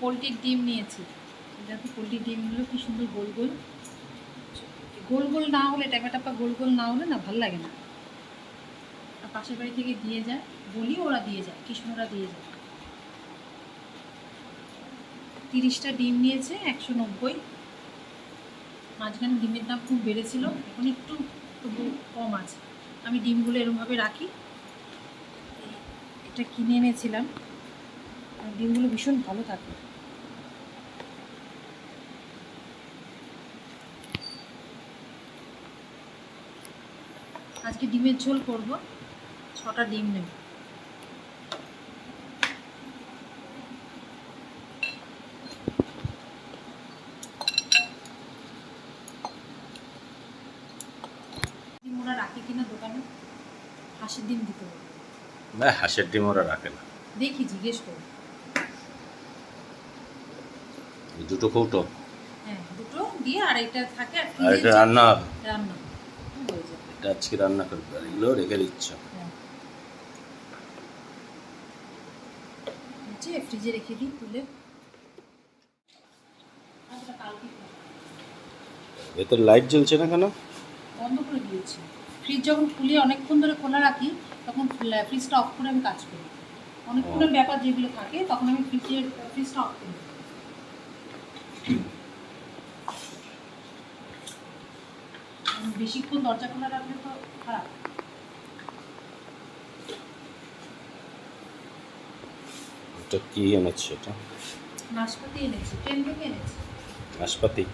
পোলট্রির ডিম নিয়েছি। দেখো পোলট্রির ডিমগুলো কি সুন্দর গোল গোল। গোল গোল না হলে, ট্যাপা ট্যাপা গোল গোল না হলে না ভালো লাগে না। আর পাশের বাড়ি থেকে দিয়ে যায়, বলি ওরা দিয়ে যায়, কৃষ্ণরা দিয়ে যায়। তিরিশটা ডিম নিয়েছে, একশো নব্বই। মাঝখানে ডিমের দাম খুব বেড়েছিল, এখন একটু তবু কম আছে। আমি ডিমগুলো এরমভাবে রাখি। এটা কিনে এনেছিলাম। ডিমগুলো ভীষণ ভালো থাকে। আজকে ডিমের ঝোল করব। ছটা ডিম নেব। ডিম ওরা রাখে কিনা দোকানে হাঁসের ডিম দিতে হবে। না হাঁসের ডিম ওরা রাখে না। দেখি জিজ্ঞেস করো। দুটো কৌটো? হ্যাঁ দুটো দিয়ে আর এটা থাকে আর এটা রান্না রান্না এটা আজকে রান্না করবে আর এগুলো রেখে দিচ্ছ। ফ্রিজে রেখে দিই তুলে। আচ্ছা, ভেতরে লাইট জ্বলছে না কেন? বন্ধ করে দিয়েছি। ফ্রিজ যখন খুলে অনেকক্ষণ ধরে খোলা রাখি তখন ফ্রিজটা অফ করে আমি কাজ করি। অনেকক্ষণের ব্যাপার যেগুলো থাকে তখন আমি ফ্রিজের ফ্রিজটা অফ করি বেশিক্ষণ দরজা খোলা রাখলে তো খারাপ। এটা কি এনেছে এটা? নাশপাতি এনেছি ট্রেন থেকে এনেছি। নাশপাতি?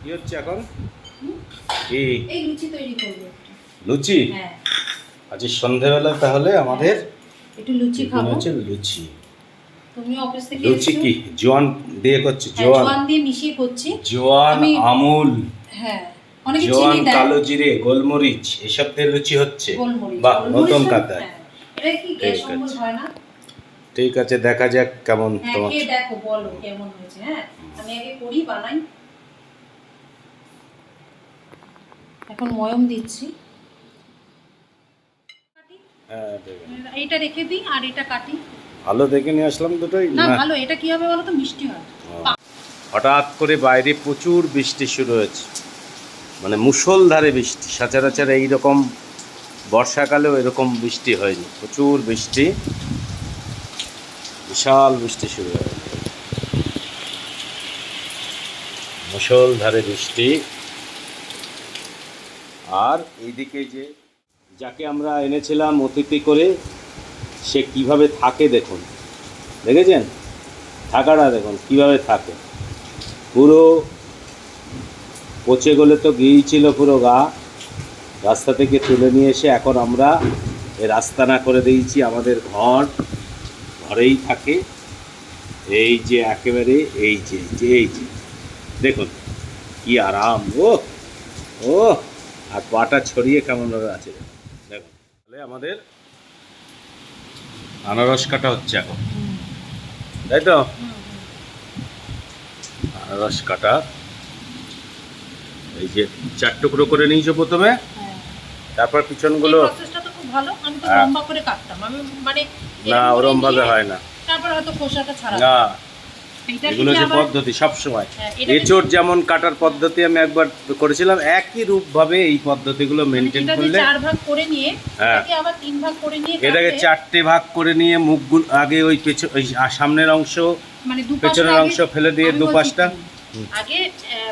কি হচ্ছে এখন? কি? এই লুচি তৈরি করব। লুচি? হ্যাঁ। আজ সন্ধেবেলা তাহলে আমাদের একটু লুচি খাব। লুচি। তুমি অফিস থেকে লুচি কি? জোয়ান দিয়ে করছি হ্যাঁ, জোয়ান। জোয়ান দিয়ে মিশিয়ে করছি। জোয়ান আমুল হ্যাঁ অনেকে চিনি দেয়। কালো জিরে গোলমরিচ এসব দিয়ে লুচি হচ্ছে। বাহ নতুন না- হ্যাঁ। এটা কি গ্যাস অম্বল। হয় না? ঠিক আছে দেখা যাক কেমন হ্যাঁ তোমার। খেয়ে দেখো বলো কেমন হয়েছে হ্যাঁ। আমি আগে করি বানাই। এখন ময়ম দিচ্ছি। হ্যাঁ। এইটা রেখে দিই আর এটা কাটি। ভালো দেখে নিয়ে আসলাম দুটোই? না ভালো। এটা কি হবে বলো তো মিষ্টি হয়। হঠাৎ করে বাইরে প্রচুর বৃষ্টি শুরু হয়েছে। মানে মুষলধারে বৃষ্টি। সচরাচর এইরকম বর্ষাকালেও এরকম বৃষ্টি হয়নি। প্রচুর বৃষ্টি। বিশাল বৃষ্টি শুরু হয়েছে। মুষলধারে বৃষ্টি। আর এইদিকে যে যাকে আমরা এনেছিলাম অতিথি করে সে কীভাবে থাকে দেখুন। দেখেছেন? থাকাটা দেখুন, কীভাবে থাকে। পুরো পচে গলে তো গিয়েছিল পুরো গা। রাস্তা থেকে তুলে নিয়ে এসে এখন আমরা এ রাস্তা না করে দিয়েছি আমাদের ঘর। ঘরেই থাকে। এই যে একেবারে এই যে এই যে এই যে। দেখুন, কি আরাম। ও ও আর পাটা ছড়িয়ে কেমনভাবে আছে। দেখুন, তাহলে আমাদের আনারস কাটা হচ্ছে এখন তাই তো। আনারস কাটা এই যে চার টুকরো করে নিয়েছো প্রথমে। তারপর পিছনগুলো হ্যাঁ। মানে না ওরম ভাবে হয় না তারপর হয়তো খোসাটা ছাড়া না এগুলো যে পদ্ধতি সব সময় হ্যাঁ, এচোর যেমন কাটার পদ্ধতি আমি একবার করেছিলাম একই রূপ ভাবে এই পদ্ধতিগুলো মানে মেনটেন এটাকে করলে চার ভাগ করে নিয়ে হ্যাঁ। এটাকে আবার তিন ভাগ করে নিয়ে এটাকে চারটে ভাগ করে নিয়ে মুখগুলো আগে ওই পেছন ওই সামনের অংশ মানে পেছনের অংশ ফেলে দিয়ে আমি দু বলছি আগে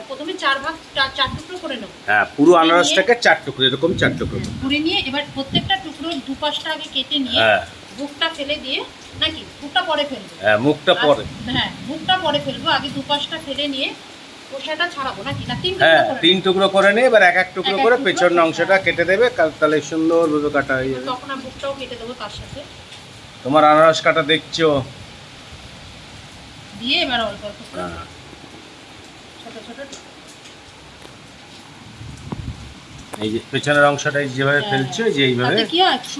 প্রথমে চার ভাগ চার টুকরো করে নেব। হ্যাঁ পুরো আনারসটাকে চার টুকরো এরকম চার টুকরো। করে নিয়ে এবার প্রত্যেকটা টুকরোর দু পাশটা আগে কেটে নিয়ে হ্যাঁ। বুকটা ফেলে দিয়ে নাকি? বুকটা পরে ফেলব। হ্যাঁ মুখটা পরে। হ্যাঁ বুকটা পরে ফেলব। আগে দু পাশটা ফেলে নিয়ে খোসাটা ছাড়াবো নাকি? না তিন হ্যাঁ তিন টুকরো করে নিয়ে এবার এক এক টুকরো করে পেছনের অংশটা কেটে দেবে তাহলে সুন্দর সুন্দরভাবে কাটা হয়ে যাবে তখন বুকটাও কেটে দেবো তার সাথে। তোমার আনারস কাটা দেখছ? দিয়ে এবার অল্প অল্প করে হ্যাঁ। ছোট ছোট এই যে পেছনের অংশটা যেভাবে হ্যাঁ, ফেলছো যে এইভাবে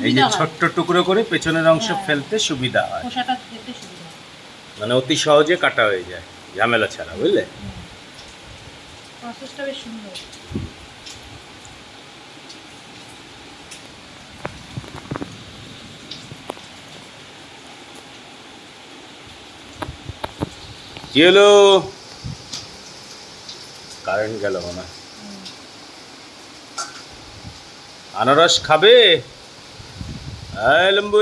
এই যে ছোট্ট টুকরো করে পেছনের অংশ হ্যাঁ। ফেলতে সুবিধা হয়। সুবিধা হয়। মানে অতি সহজে কাটা হয়ে যায় ঝামেলা ছাড়া বুঝলে? প্রসেসটা বেশ সুন্দর। কি হলো কারেন্ট গেল মনে হয়। আনারস খাবে? এই লম্বু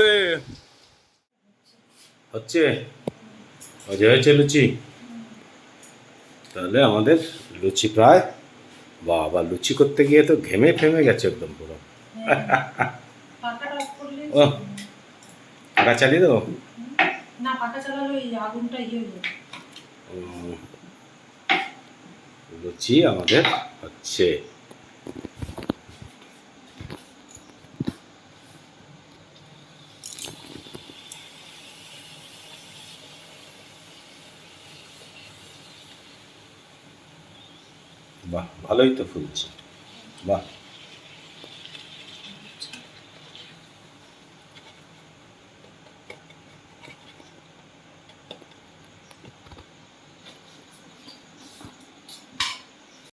হচ্ছে? মজা হয়েছে লুচি। তাহলে আমাদের লুচি প্রায় বাবা লুচি করতে গিয়ে তো ঘেমে ফেমে গেছে একদম পুরো। ও আটা চালিয়ে দেবো? না পাখা চালালে ওই আগুনটা ইয়ে হয়ে লুচি আমাদের হচ্ছে বাহ ভালোই তো ফুলছে। বাহ।